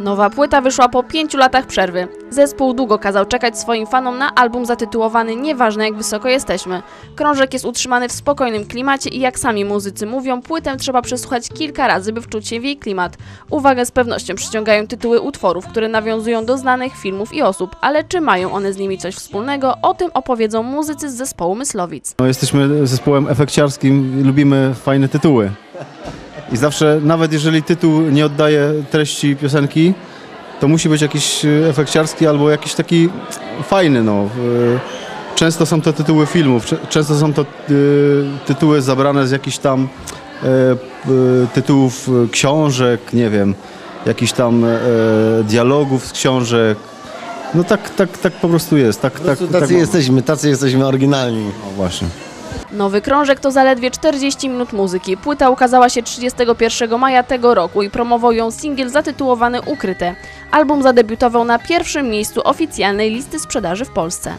Nowa płyta wyszła po pięciu latach przerwy. Zespół długo kazał czekać swoim fanom na album zatytułowany Nieważne jak wysoko jesteśmy. Krążek jest utrzymany w spokojnym klimacie i jak sami muzycy mówią, płytę trzeba przesłuchać kilka razy, by wczuć się w jej klimat. Uwagę z pewnością przyciągają tytuły utworów, które nawiązują do znanych filmów i osób, ale czy mają one z nimi coś wspólnego? O tym opowiedzą muzycy z zespołu Myslowic. No, jesteśmy zespołem efekciarskim, lubimy fajne tytuły. I zawsze, nawet jeżeli tytuł nie oddaje treści piosenki, to musi być jakiś e, efekciarski albo jakiś taki fajny. No. E, Często są to tytuły filmów, często są to e, tytuły zabrane z jakichś tam e, tytułów książek, nie wiem, jakichś tam e, dialogów z książek. No tak, tak, tak po prostu jest. Tak, Po tak, prostu tacy tak, jesteśmy, tacy jesteśmy oryginalni. No właśnie. Nowy krążek to zaledwie 40 minut muzyki. Płyta ukazała się 31 maja tego roku i promował ją singiel zatytułowany Ukryte. Album zadebiutował na pierwszym miejscu oficjalnej listy sprzedaży w Polsce.